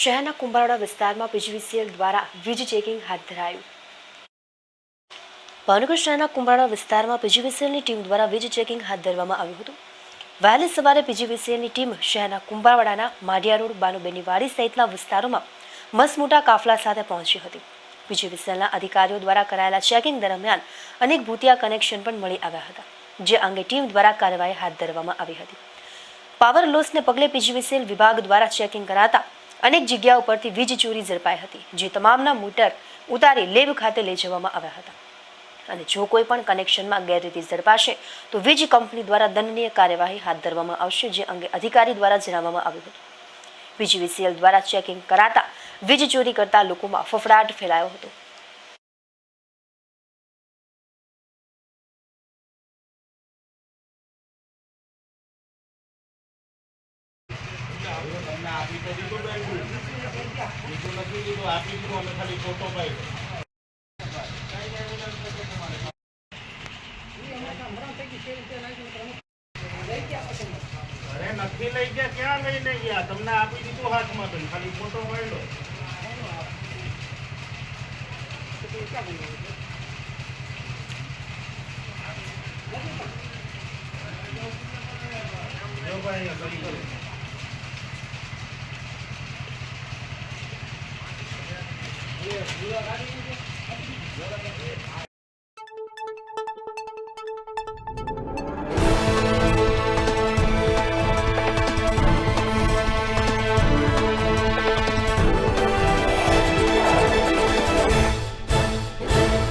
શહેરના કુંભારવાડા વિસ્તારમાં પીજીવીસીએલ દ્વારા વીજ ચેકિંગ હાથ ધરાયું. ભાવનગર શહેરના કુંભારવાડા વિસ્તારમાં પીજીવીસીએલની ટીમ દ્વારા વીજ ચેકિંગ હાથ ધરવામાં આવ્યું હતું. વહેલી સવારે પીજીવીસીએલની ટીમ શહેરના કુંભારવાડાના માઢિયા રોડ, બાનુબેની વાડી સહિતના વિસ્તારોમાં મસમોટા કાફલા સાથે પહોંચી હતી. પીજીવીસીએલના અધિકારીઓ દ્વારા કરાયેલા ચેકિંગ દરમિયાન અનેક ભૂતિયા કનેક્શન પણ મળી આવ્યા હતા, જે અંગે ટીમ દ્વારા કાર્યવાહી હાથ ધરવામાં આવી હતી. પાવર લોસને પગલે પીજીવીસીએલ વિભાગ દ્વારા ચેકિંગ કરાતા અનેક જગ્યા ઉપરથી વીજ ચોરી ઝડપાઈ હતી, જે તમામના મોટર ઉતારી લેબ ખાતે લઈ જવામાં આવ્યા હતા. અને જો કોઈ પણ કનેક્શનમાં ગેરરીતિ ઝડપાશે, તો વીજ કંપની દ્વારા દંડનીય કાર્યવાહી હાથ ધરવામાં આવશે, જે અંગે અધિકારી દ્વારા જણાવવામાં આવ્યું હતું. પીજીવીસીએલ દ્વારા ચેકિંગ કરાતા વીજ ચોરી કરતા લોકોમાં ફફડાટ ફેલાયો હતો. અરે નથી લઈ ગયા ક્યાં લઈને ગયા તમને આપી દીધું હાથમાં તો ખાલી ફોટો પાડ્યો ભાઈ અહીંયા કરી દો. એ